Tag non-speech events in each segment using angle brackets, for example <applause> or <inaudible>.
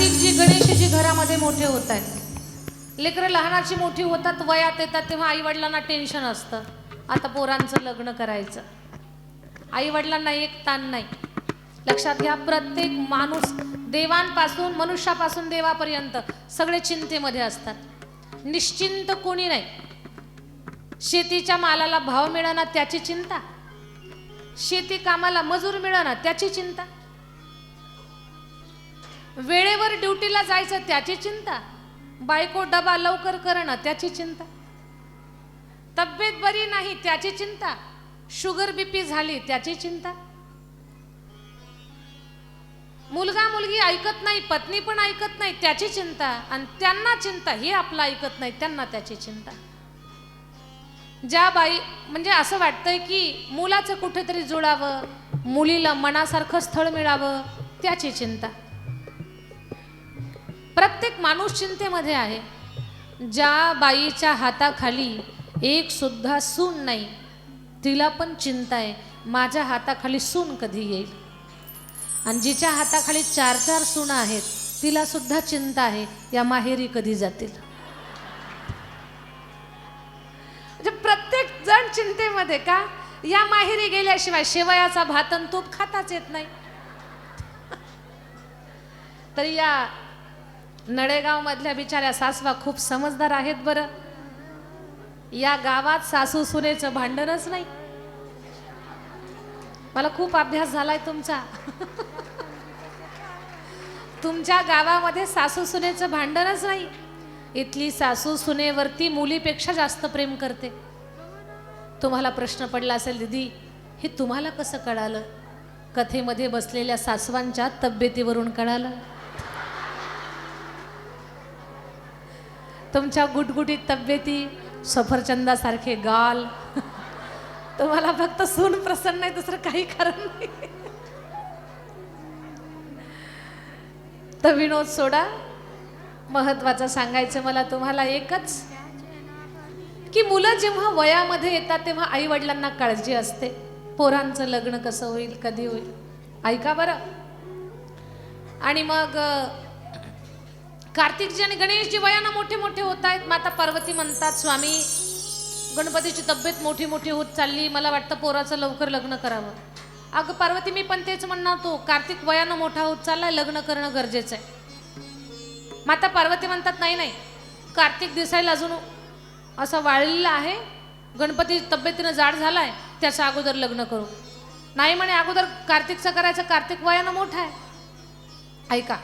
कार्तिकजी गणेशजी घरामध्ये मोठे होत आहेत. लेकरं लहानाची मोठी होतात वयात येतात तेव्हा आईवडिलांना टेन्शन असतं. आता पोरांचं लग्न करायचं. आईवडिलांना एक ताण नाही. लक्षात घ्या प्रत्येक माणूस देवांपासून मनुष्यापासून देवापर्यंत सगळे चिंतेमध्ये असतात. निश्चिंत कोणी नाही. शेतीच्या मालाला भाव मिळाना त्याची चिंता. शेती कामाला मजूर मिळाना त्याची चिंता. वेळेवर ड्युटीला जायचं त्याची चिंता. बायको डबा लवकर करणं त्याची चिंता. तब्येत बरी नाही त्याची चिंता. शुगर बीपी झाली त्याची चिंता. मुलगा मुलगी ऐकत नाही पत्नी पण ऐकत नाही त्याची चिंता आणि त्यांना चिंता हे आपलं ऐकत नाही त्यांना त्याची चिंता. ज्या बाई म्हणजे असं वाटतंय की मुलाचं कुठेतरी जुळावं मुलीला मनासारखं स्थळ मिळावं त्याची चिंता. प्रत्येक माणूस चिंतेमध्ये आहे. ज्या बाईच्या हाताखाली एक सुद्धा सून नाही तिला पण चिंता आहे. माझ्या हाताखाली सून कधी येईल? आणि जिच्या हाताखाली चार चार सुना आहेत तिला सुद्धा चिंता आहे या माहेरी कधी जातील? म्हणजे प्रत्येक जण चिंतेमध्ये का? या माहेरी गेल्याशिवाय शेवयाचा भातन तूप खाताच येत नाही. <laughs> तर या नळेगाव मधल्या बिचाऱ्या सासवा खूप समजदार आहेत बरं. या गावात सासू सुनेचं भांडणच नाही. मला खूप अभ्यास झालाय तुमचा. तुमच्या गावामध्ये सासू सुनेचं भांडणच नाही. इथली सासू सुनेवरती मुलीपेक्षा जास्त प्रेम करते. तुम्हाला प्रश्न पडला असेल दीदी हे तुम्हाला कसं कळालं? कथेमध्ये बसलेल्या सासवांच्या तब्येतीवरून कळालं? तुमच्या गुटगुटीत तब्येती सफरचंदासारखे गाल. तुम्हाला फक्त सून प्रसन्न आहे दुसरं काही कारण नाही. तर विनोद सोडा. महत्वाचं सांगायचं मला तुम्हाला एकच की मुलं जेव्हा वयामध्ये येतात तेव्हा आई वडिलांना काळजी असते. पोरांचं लग्न कसं होईल कधी होईल? ऐका बरं. आणि मग कार्तिकजी आणि गणेशजी वयानं मोठे मोठे होत आहेत. माता पार्वती म्हणतात स्वामी गणपतीची तब्येत मोठी मोठी होत चालली. मला वाटतं पोराचं लवकर लग्न करावं. अगं पार्वती मी पण तेच म्हणणार तो कार्तिक वयानं मोठा होत चाललाय लग्न करणं गरजेचं आहे. माता पार्वती म्हणतात नाही नाही. कार्तिक दिसायला अजून असा वाळलेला आहे. गणपती तब्येतीनं जाड झाला आहे त्याचं अगोदर लग्न करू. नाही म्हणे अगोदर कार्तिकचं करायचं. कार्तिक वयानं मोठा आहे. ऐका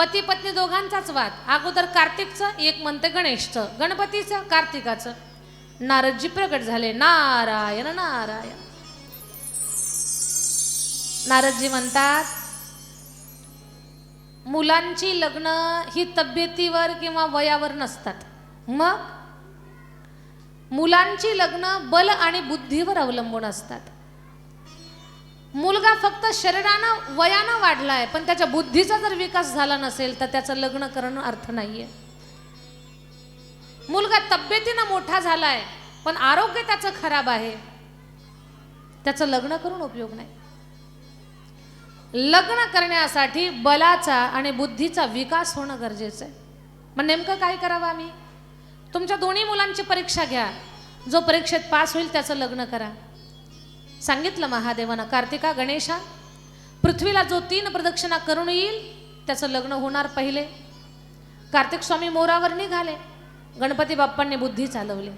पती पत्नी दोघांचाच वाद. अगोदर कार्तिकचं एक म्हणते गणेशचं. गणपतीचं कार्तिकाचं. नारदजी प्रगट झाले. नारायण नारायण. नारदजी म्हणतात मुलांची लग्न ही तब्येतीवर किंवा वयावर नसतात. मग? मुलांची लग्न बल आणि बुद्धीवर अवलंबून असतात. मुलगा फक्त शरीरानं वयानं वाढला आहे पण त्याच्या बुद्धीचा जर विकास झाला नसेल तर त्याचं लग्न करणं अर्थ नाहीये. मुलगा तब्येतीनं मोठा झालाय पण आरोग्य त्याचं खराब आहे. त्याचं लग्न करून उपयोग नाही. लग्न करण्यासाठी बलाचा आणि बुद्धीचा विकास होणं गरजेचं आहे. मग नेमकं काय करावं आम्ही? तुमच्या दोन्ही मुलांची परीक्षा घ्या. जो परीक्षेत पास होईल त्याचं लग्न करा. सांगितलं महादेवानं कार्तिका गणेशा पृथ्वीला जो तीन प्रदक्षिणा करून येईल त्याचं लग्न होणार पहिले. कार्तिक स्वामी मोरावर निघाले. गणपती बाप्पांनी बुद्धी चालवली.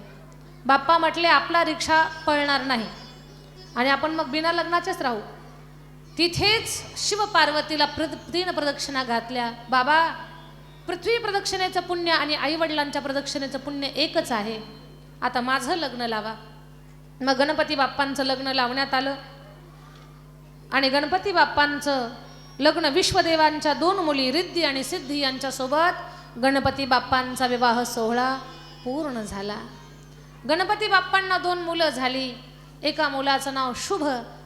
बाप्पा म्हटले आपला रिक्षा पळणार नाही. आणि आपण मग बिना लग्नाचेच राहू. तिथेच शिवपार्वतीला प्र तीन प्रदक्षिणा घातल्या. बाबा पृथ्वी प्रदक्षिणेचं पुण्य आणि आईवडिलांच्या प्रदक्षिणेचं पुण्य एकच आहे. आता माझं लग्न लावा. मग गणपती बाप्पांचं लग्न लावण्यात आलं. आणि गणपती बाप्पांचं लग्न विश्वदेवांच्या दोन मुली रिद्धी आणि सिद्धी यांच्यासोबत गणपती बाप्पांचा विवाह सोहळा पूर्ण झाला. गणपती बाप्पांना दोन मुलं झाली. एका मुलाचं नाव शुभ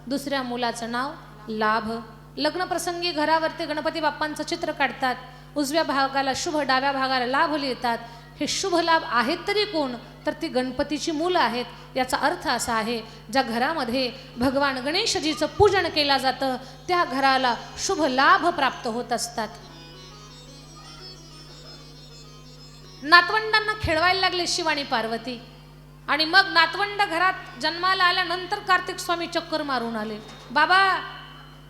दुसऱ्या मुलाचं नाव लाभ. लग्नप्रसंगी घरावरती गणपती बाप्पांचं चित्र काढतात. उजव्या भागाला शुभ डाव्या भागाला लाभ लिहितात. हे शुभ लाभ आहेत तरी कोण? तर ती गणपतीची मुलं आहेत. याचा अर्थ असा आहे ज्या घरामध्ये भगवान गणेशजीचं पूजन केलं जातं त्या घराला शुभ लाभ प्राप्त होत असतात. नातवंडांना खेळवायला लागले शिवानी पार्वती. आणि मग नातवंड घरात जन्माला आल्यानंतर कार्तिक स्वामी चक्कर मारून आले. बाबा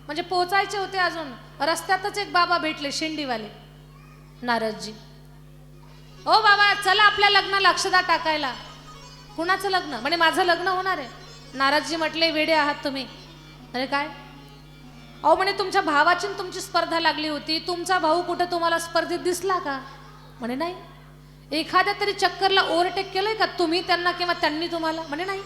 म्हणजे पोहोचायचे होते अजून. रस्त्यातच एक बाबा भेटले शेंडीवाले. नारदजी ओ बाबा चला आपल्या लग्न लक्षदा टाकायला. कुणाचं लग्न? म्हणे माझं लग्न होणार आहे. नाराजी म्हटले वेडे आहात तुम्ही. अरे काय? अहो म्हणे तुमच्या भावाची तुमची स्पर्धा लागली होती. तुमचा भाऊ कुठं तुम्हाला स्पर्धेत दिसला का? म्हणे नाही. एखाद्या तरी चक्करला ओव्हरटेक केलंय का तुम्ही त्यांना किंवा त्यांनी तुम्हाला? म्हणे नाही.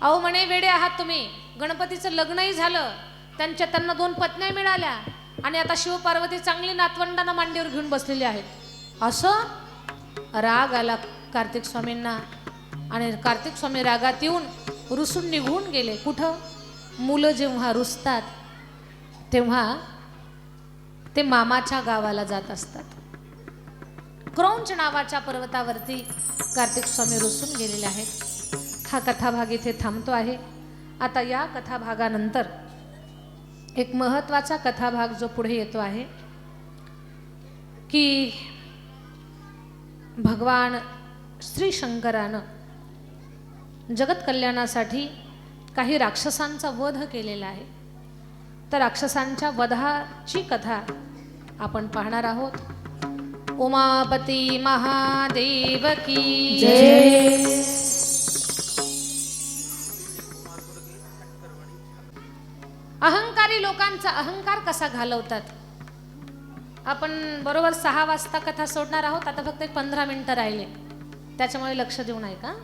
अहो म्हणे वेडे आहात तुम्ही. गणपतीचं लग्नही झालं. त्यांच्या त्यांना दोन पत्न्या मिळाल्या. आणि आता शिवपार्वती चांगली नातवंडांना मांडीवर घेऊन बसलेली आहेत. असं राग आला कार्तिक स्वामींना. आणि कार्तिक स्वामी रागात येऊन रुसून निघून गेले. कुठं? मुलं जेव्हा रुसतात तेव्हा ते मामाच्या गावाला जात असतात. क्रौंच नावाच्या पर्वतावरती कार्तिक स्वामी रुसून गेलेले आहेत. हा कथाभाग इथे थांबतो आहे. आता या कथाभागानंतर एक महत्त्वाचा कथाभाग जो पुढे येतो आहे की भगवान श्री शंकरानं जगतकल्याणासाठी काही राक्षसांचा वध केलेला आहे. तर राक्षसांच्या वधाची कथा आपण पाहणार आहोत. उमापती महादेव की जय अहंकारी लोकांचा अहंकार कसा घालवतात? आपण बरोबर सहा वाजता कथा सोडणार आहोत. आता फक्त एक पंधरा मिनिटं राहिले. त्याच्यामुळे लक्ष देऊन ऐका का?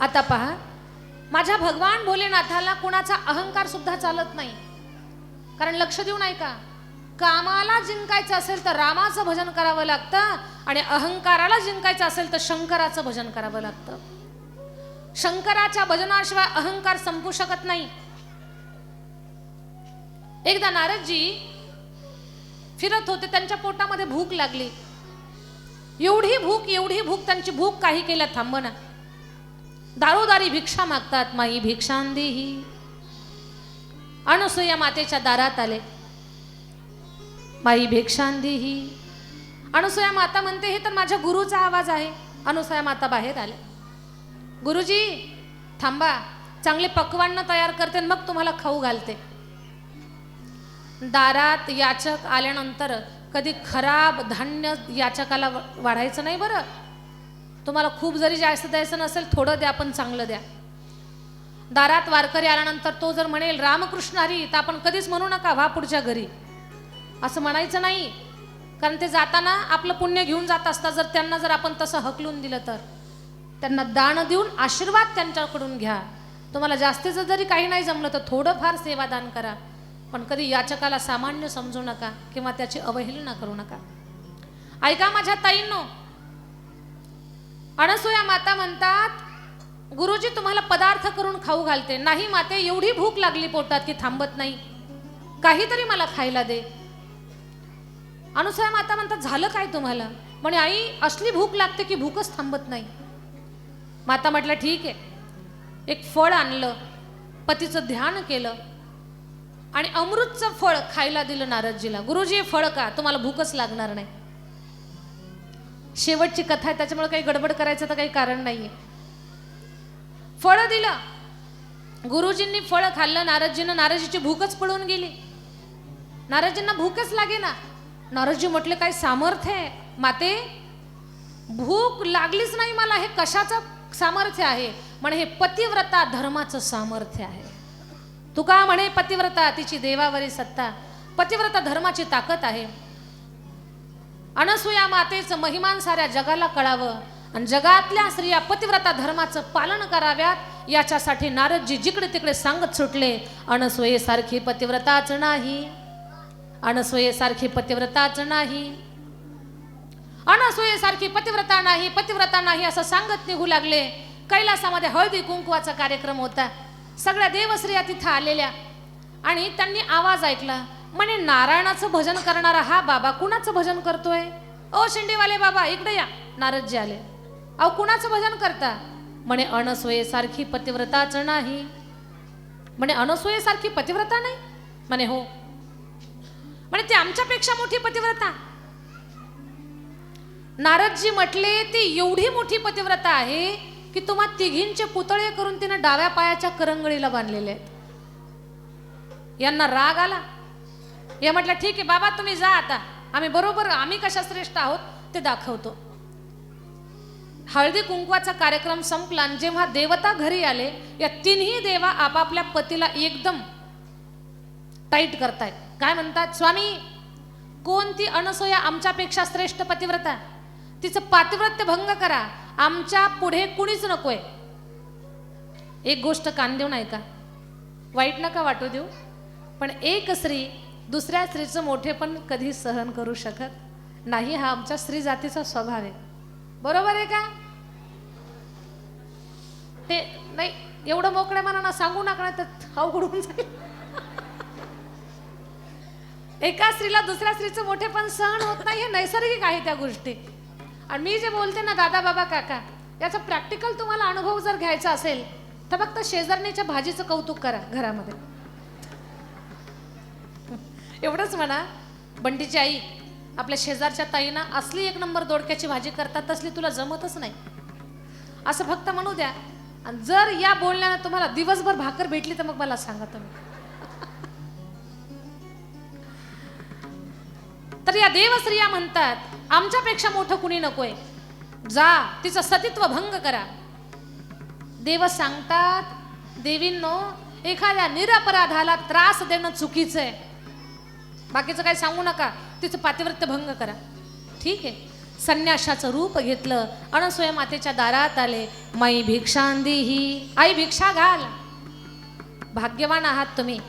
आता पहा. माझ्या भगवान भोलेनाथाला कुणाचा अहंकार सुद्धा चालत नाही. कारण लक्ष देऊ नाही का? कामाला जिंकायचं असेल तर रामाचं भजन करावं लागतं आणि अहंकाराला जिंकायचं असेल तर शंकराचं भजन करावं लागतं. शंकराच्या भजनाशिवाय अहंकार संपू शकत नाही. एकदा नारदजी फिरत होते त्यांच्या पोटामध्ये भूक लागली. एवढी भूक एवढी भूक त्यांची भूक काही केल्या थांबना दारोदारी भिक्षा मागतात माई भिक्षांदेही अनुसूया मातेच्या दारात आले. माई भिक्षांदेही अनुसूया माता म्हणते हे तर माझ्या गुरुचा आवाज आहे. अनुसूया माता बाहेर आले गुरुजी थांबा. चांगले पक्वान्न तयार करते आणि मग तुम्हाला खाऊ घालते. दारात याचक आल्यानंतर कधी खराब धान्य याचकाला वाढायचं नाही बरं? तुम्हाला खूप जरी जास्त द्यायचं नसेल थोडं द्या पण चांगलं द्या. दारात वारकरी आल्यानंतर तो जर म्हणेल रामकृष्ण हरी तर आपण कधीच म्हणू नका व्हा पुढच्या घरी. असं म्हणायचं नाही. कारण ते जाताना आपलं पुण्य घेऊन जात असतात जर त्यांना जर आपण तसं हकलून दिलं तर. त्यांना दान देऊन आशीर्वाद त्यांच्याकडून घ्या. तुम्हाला जास्तीचं जरी काही नाही जमलं तर थोडंफार सेवादान करा. पण कधी याचकाला सामान्य समजू नका किंवा त्याची अवहेलना करू नका. ऐका माझ्या ताईंनो. अनसुया माता म्हणतात गुरुजी तुम्हाला पदार्थ करून खाऊ घालते. नाही माते एवढी भूक लागली पोटात की थांबत नाही. काहीतरी मला खायला दे. अनुसया माता म्हणतात झालं काय तुम्हाला? म्हणे आई असली भूक लागते की भूकच थांबत नाही. माता म्हटलं ठीक आहे. एक फळ आणलं पतीचं ध्यान केलं आणि अमृतचं फळ खायला दिलं नारदजीला. गुरुजी हे फळ का तुम्हाला भूकच लागणार नाही. शेवटची कथा आहे त्याच्यामुळे काही गडबड करायचं तर काही कारण नाहीये. फळ दिलं. गुरुजींनी फळ खाल्लं नारदजीनं नारदजीची भूकच पळून गेली. नारदजींना भूकच लागे ना नारदजी म्हटले काय सामर्थ्य आहे? माते भूक लागलीच नाही मला हे कशाचं सामर्थ्य आहे? म्हणे हे पतिव्रता धर्माचं सामर्थ्य आहे. तुका म्हणे पतिव्रता तिची देवावरी सत्ता. पतिव्रता धर्माची ताकद आहे. अनसुया मातेचं महिमान साऱ्या जगाला कळावं आणि जगातल्या स्त्रिया पतिव्रता धर्माचं पालन कराव्यात याच्यासाठी नारदजी जिकडे तिकडे सांगत सुटले अनसुयेसारखी पतिव्रताच नाही. अनसुयेसारखी पतिव्रताच नाही. अनसुयेसारखी पतिव्रता नाही पतिव्रता नाही असं सांगत निघू लागले. कैलासामध्ये हळदी कुंकवाचा कार्यक्रम होता. सगळ्या देवस्त्रिया तिथं आलेल्या. आणि त्यांनी आवाज ऐकला म्हणे नारायणाचं भजन करणारा हा बाबा कुणाचं भजन करतोय? ओ शिंडेवाले बाबा इकडे या. नारदजी आले. अहो कुणाचं भजन करता? म्हणे अनसोयेसारखी पतिव्रताच नाही. म्हणे अनसोयेसारखी पतिव्रता नाही? म्हणे हो. म्हणे ती आमच्यापेक्षा मोठी पतिव्रता. नारदजी म्हटले ती एवढी मोठी पतिव्रता आहे की तुम्हा तिघींचे पुतळे करून तिनं डाव्या पायाच्या करंगळीला बांधलेले आहेत. यांना राग आला. हे म्हटलं ठीक आहे बाबा तुम्ही जा आता. आम्ही बरोबर आम्ही कशा श्रेष्ठ आहोत ते दाखवतो. हळदी कुंकवाचा कार्यक्रम संपला आणि जेव्हा देवता घरी आले या तिन्ही देवा आपापल्या पतीला एकदम टाईट करतायत. काय म्हणतात? स्वामी कोणती अनसोया आमच्यापेक्षा श्रेष्ठ पतिव्रता? तिचं पातिव्रत्य भंग करा. आमच्या पुढे कुणीच नकोय. एक गोष्ट कान देऊन ऐका. वाईट नका वाटू देऊ. पण एक स्त्री दुसऱ्या स्त्रीचं मोठेपण कधी सहन करू शकत नाही हा आमच्या स्त्री जातीचा स्वभाव आहे. बरोबर आहे का? ते नाही एवढं मोकळ्या मनानं सांगू नका नाही तर अवघडून जाईल. एका स्त्रीला दुसऱ्या स्त्रीचं मोठेपण सहन होत नाही हे नैसर्गिक आहे त्या गोष्टी. आणि मी जे बोलते ना दादा बाबा काका याचा प्रॅक्टिकल तुम्हाला अनुभव जर घ्यायचा असेल तर फक्त शेजारणीच्या भाजीचं कौतुक करा घरामध्ये. एवढंच म्हणा बंडीची आई आपल्या शेजारच्या ताईना असली एक नंबर दोडक्याची भाजी करतात तसली तुला जमतच नाही. असं फक्त म्हणू द्या. आणि जर या बोलण्यानं तुम्हाला दिवसभर भाकर भेटली तर मग मला सांगा तुम्ही. तर या देवस्त्रिया म्हणतात आमच्यापेक्षा मोठं कुणी नकोय. जा तिचं सतीत्व भंग करा. देव सांगतात देवींनो एखाद्या निरपराधाला त्रास देणं चुकीचं आहे बाकीचं काही सांगू नका तिचं पातिव्रत्य भंग करा. ठीक आहे. संन्याशाचं रूप घेतलं अण मातेच्या दारात आले. माई भिक्षांदी ही आई भिक्षा घाल. भाग्यवान आहात तुम्ही.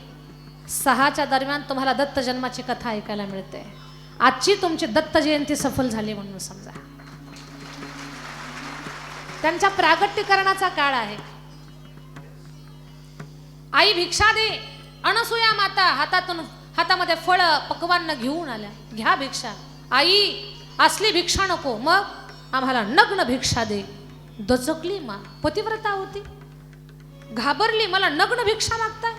सहाच्या दरम्यान तुम्हाला दत्त जन्माची कथा ऐकायला मिळते. आजची तुमची दत्त जयंती सफल झाली म्हणून समजा. त्यांच्या प्रागट्यकरणाचा काळ आहे. आई भिक्षा दे अनसुया माता हातातून हातामध्ये फळ पकवान घेऊन आल्या. घ्या भिक्षा. आई असली भिक्षा नको. मग आम्हाला नग्न भिक्षा दे. दचकली मा. पतिव्रता होती. घाबरली मला नग्न भिक्षा मागताय.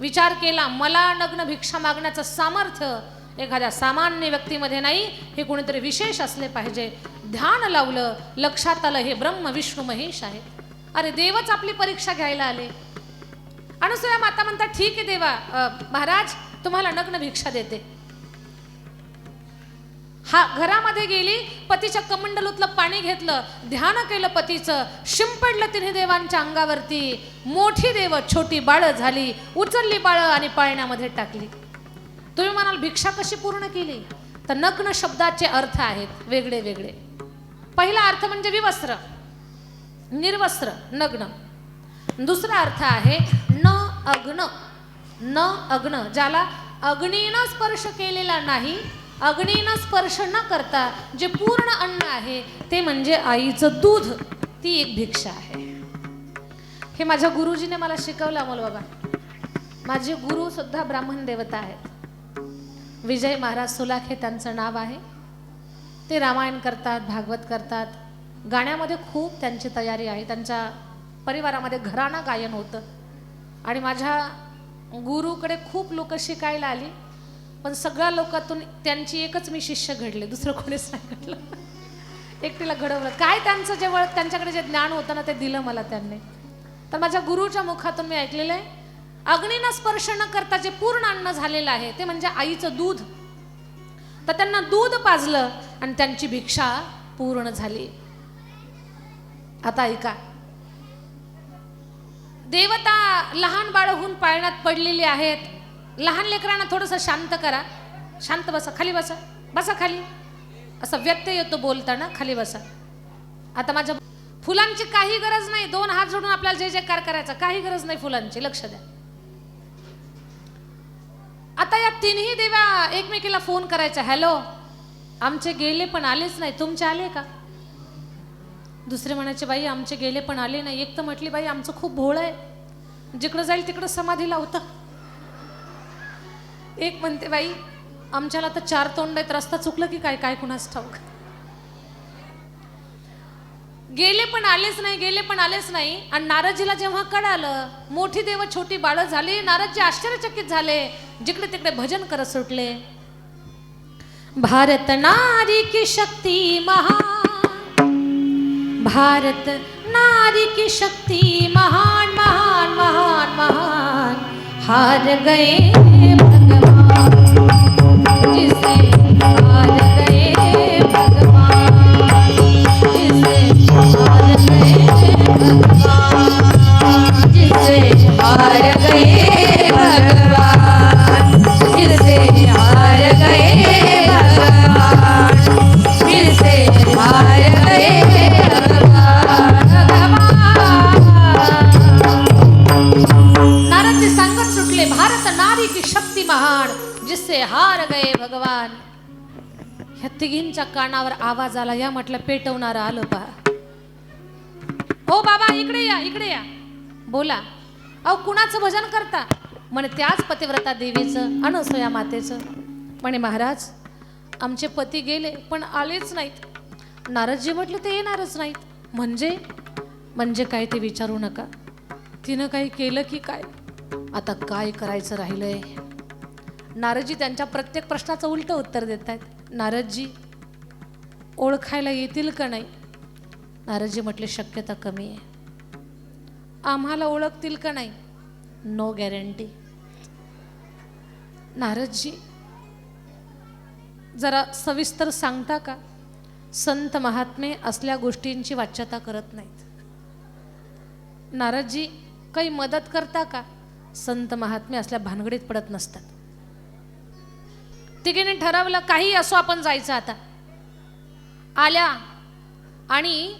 विचार केला मला नग्न भिक्षा मागण्याचं सामर्थ्य एखाद्या सामान्य व्यक्तीमध्ये नाही हे कोणीतरी विशेष असले पाहिजे. ध्यान लावलं लक्षात आलं हे ब्रह्म विष्णू महेश आहे अरे देवच आपली परीक्षा घ्यायला आले. अनुसया माता म्हणतात ठीक आहे देवा महाराज तुम्हाला नग्न भिक्षा देते. हा घरामध्ये गेली पतीच्या कमंडलूतलं पाणी घेतलं ध्यान केलं पतीचं शिंपडलं तिने देवांच्या अंगावरती. मोठी देव छोटी बाळ झाली उचलली बाळ आणि पाळण्यामध्ये टाकली. तुम्ही म्हणाल भिक्षा कशी पूर्ण केली? तर नग्न शब्दाचे अर्थ आहेत वेगळे वेगळे. पहिला अर्थ म्हणजे विवस्त्र. निर्वस्त्र नग्न. दुसरा अर्थ आहे न अग्न. न अग्न ज्याला अग्नीनं स्पर्श केलेला नाही अग्नीनं स्पर्श न करता जे पूर्ण अन्न आहे ते म्हणजे आईचं दूध. ती एक भिक्षा आहे. हे माझ्या गुरुजीने मला शिकवलं अमोल बाबा. माझे गुरु सुद्धा ब्राह्मण देवता आहेत. विजय महाराज सुलाख हे त्यांचं नाव आहे. ते रामायण करतात भागवत करतात. गाण्यामध्ये खूप त्यांची तयारी आहे. त्यांच्या परिवारामध्ये घराणं गायन होतं. आणि माझ्या गुरुकडे खूप लोक शिकायला आली. पण सगळ्या लोकातून त्यांची एकच मी शिष्य घडले. दुसरं कोणीच नाही घडलं. <laughs> एकटीला घडवलं. काय त्यांचं जेवळ त्यांच्याकडे जे ज्ञान होतं ना ते दिलं मला त्यांनी. तर माझ्या गुरुच्या मुखातून मी ऐकलेलं आहे. अग्नीनं स्पर्श न करता जे पूर्ण अन्न झालेलं आहे ते म्हणजे आईचं दूध. तर त्यांना दूध पाजलं आणि त्यांची भिक्षा पूर्ण झाली. आता ऐका. देवता लहान बाळहून पाळण्यात पडलेली आहेत. लहान लेकरांना थोडंसं शांत करा. शांत बसा खाली बसा. बसा खाली. असा व्यत्यय येतो बोलताना खाली बसा. आता माझ्या फुलांची काही गरज नाही. दोन हात जोडून आपल्याला जे जेकार करायचं काही गरज नाही फुलांची. लक्ष द्या. आता या तिन्ही देव्या एकमेकीला फोन करायचा हॅलो आमचे गेले पण आलेच नाही तुमचे आले का? दुसरे म्हणायचे बाई आमचे गेले पण आले नाही. एक तर म्हटली बाई आमचं खूप भोळ आहे. जिकडं जाईल तिकडं समाधी लावतं. एक म्हणते बाई आमच्याला तर चार तोंड आहेत रस्ता चुकलं की काय? काय कुणास ठाऊक? गेले पण आलेच नाही गेले पण आलेच नाही. आणि नाराजीला जेव्हा कळालं मोठी देव छोटी बाळं झाली नाराजी आश्चर्यचकित झाले. जिकडे तिकडे भजन करत सुटले. भारत नारी की शक्ती महान. भारत नारी की शक्ती महान महान महान महान. हार गए भगवान. तिघींच्या कानावर आवाज आला. या म्हटलं पेटवणार आलं पहा. हो बाबा इकडे या इकडे या. बोला. अहो कुणाचं भजन करता? म्हणे त्याच पतिव्रता देवीचं अनसोया मातेचं. म्हणे महाराज आमचे पती गेले पण आलेच नाहीत. नारदजी म्हटलं ते येणारच नाहीत. म्हणजे? म्हणजे काय ते विचारू नका. तिनं काही केलं की काय? आता काय करायचं राहिलंय? नारदजी त्यांच्या प्रत्येक प्रश्नाचं उलटं उत्तर देत आहेत नारदजी ओळखायला येतील का नाही? नारदजी म्हटले शक्यता कमी आहे. आम्हाला ओळखतील का नाही? नो गॅरंटी नारदजी जरा सविस्तर सांगता का? संत महात्मे असल्या गोष्टींची वाच्यता करत नाहीत. नारदजी काही मदत करता का? संत महात्मे असल्या भानगडीत पडत नसतात. तिघीने ठरवलं काही असो आपण जायचं आता. आल्या आणि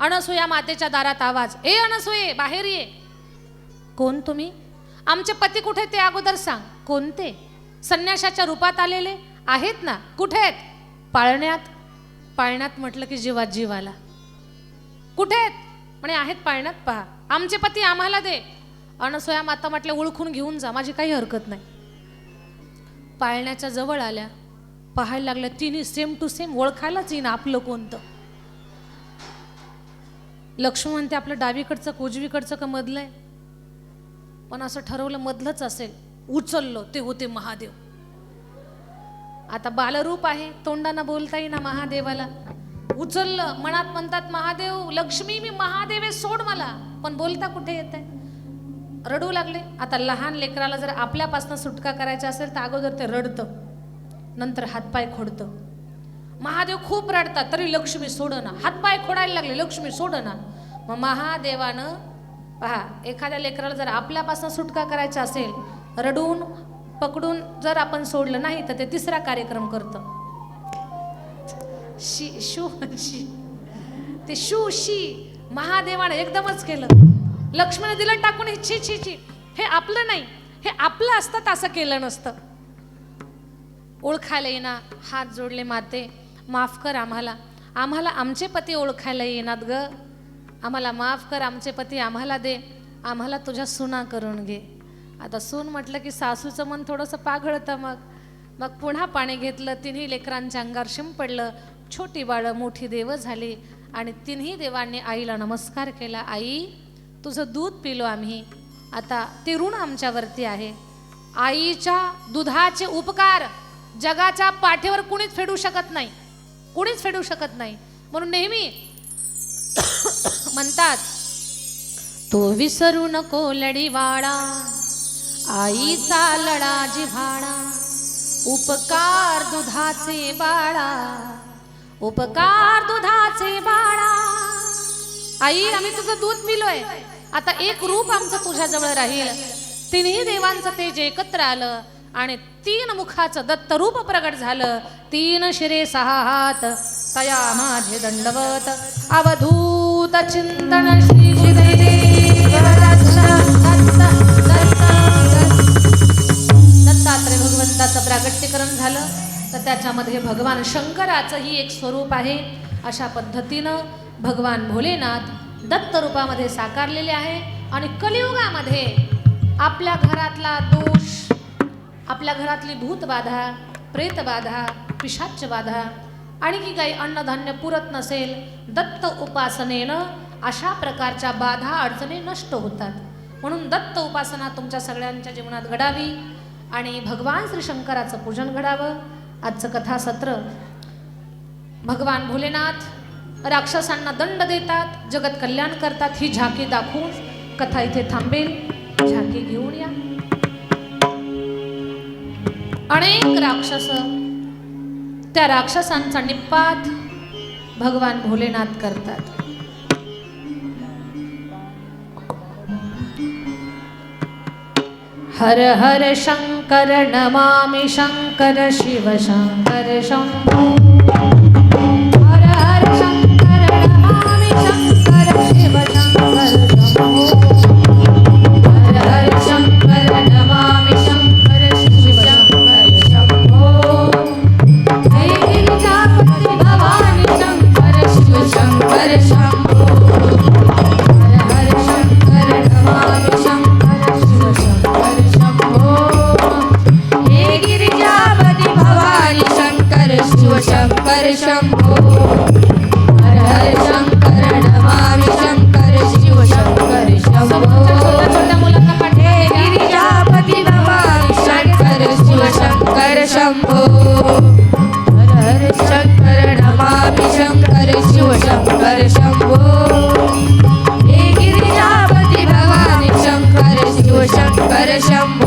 अनसुया मातेच्या दारात आवाज ए अनसुये बाहेर ये. कोण तुम्ही? आमचे पती कुठे ते अगोदर सांग. कोणते? संन्याशाच्या रूपात आलेले. आहेत ना. कुठे आहेत? पाळण्यात. पाळण्यात म्हटलं की जीवात जीवाला. कुठे आहेत? म्हणे आहेत पाळण्यात पहा. आमचे पती आम्हाला दे. अनसुया माता म्हटलं ओळखून घेऊन जा. माझी काही हरकत नाही. पाळण्याच्या जवळ आल्या. पाहायला लागल्या तिने सेम टू सेम ओळखायलाच येईन आपलं कोणतं. लक्ष्मण ते आपलं डावीकडचं का उजवीकडचं का मधलं आहे पण असं ठरवलं मधलंच असेल. उचललो ते होते महादेव. आता बालरूप आहे तोंडाना बोलता येईना महादेवाला. उचललं मनात म्हणतात महादेव लक्ष्मी मी महादेव आहे सोड मला. पण बोलता कुठे येत आहे रडू लागले. आता लहान लेकराला जर आपल्यापासून सुटका करायचा असेल तर अगोदर ते रडतं. नंतर हातपाय खोडतं. महादेव खूप रडतात तरी लक्ष्मी सोडना. हातपाय खोडायला लागले लक्ष्मी सोडना. मग महादेवानं पहा एखाद्या लेकराला जर आपल्यापासून सुटका करायचा असेल रडून पकडून जर आपण सोडलं नाही तर ते तिसरा कार्यक्रम करतं. शी शू शी. ते शू शी. महादेवानं एकदमच केलं. लक्ष्मण दिलं टाकून हे छी छी छी हे आपलं नाही. हे आपलं असतं असं केलं नसतं. ओळखायला येणार हात जोडले माते माफ कर आम्हाला. आम्हाला आमचे पती ओळखायला येणार ग. आम्हाला माफ कर आमचे पती आम्हाला दे. आम्हाला तुझ्या सुना करून घे. आता सून म्हटलं की सासूचं मन थोडंसं पाघळतं मग. मग पुन्हा पाणी घेतलं तिन्ही लेकरांच्या अंगावर शिंपडलं छोटी बाळं मोठी देवं झाली आणि तिन्ही देवांनी आईला नमस्कार केला. आई तुझं दूध पिलो आम्ही. आता ते ऋण आमच्यावरती आहे. आईच्या दुधाचे उपकार जगाच्या पाठीवर कुणीच फेडू शकत नाही. कुणीच फेडू शकत नाही. म्हणून नेहमी <coughs> म्हणतात तो विसरू नको लढीवाडा आईचा लढा जिव्हाळा उपकार दुधाचे बाळा उपकार दुधाचे बाळा. आई आम्ही तुझं दूध पिलोय. आता एक रूप आमचं तुझ्याजवळ राहील. तिन्ही देवांचं ते जे एकत्र आलं आणि तीन मुखाचं दत्त रूप प्रगट झालं. तीन शिरे सहा हात तया माझे दंडवत. अवधूत चिंतन श्री दत्तात्रय भगवंताचं प्रागट्यकरण झालं. तर त्याच्यामध्ये भगवान शंकराचंही एक स्वरूप आहे. अशा पद्धतीनं भगवान भोलेनाथ दत्तरूपामध्ये साकारलेले आहे आणि कलियुगामध्ये आपल्या घरातला दोष आपल्या घरातली भूतबाधा प्रेतबाधा पिशाच्च बाधा आणखी काही अन्नधान्य पुरत नसेल दत्त उपासनेनं अशा प्रकारच्या बाधा अडचणी नष्ट होतात. म्हणून दत्त उपासना तुमच्या सगळ्यांच्या जीवनात घडावी आणि भगवान श्री शंकराचं पूजन घडावं. आजचं कथासत्र. भगवान भोलेनाथ राक्षसांना दंड देतात जगत कल्याण करतात ही झाकी दाखवून कथा इथे थांबेल. झाकी घेऊन या. अनेक राक्षस त्या राक्षसांचा निपात भगवान भोलेनाथ करतात. हर हर शंकर नमामि शंकर शिव शंकर शंकर Para Parasham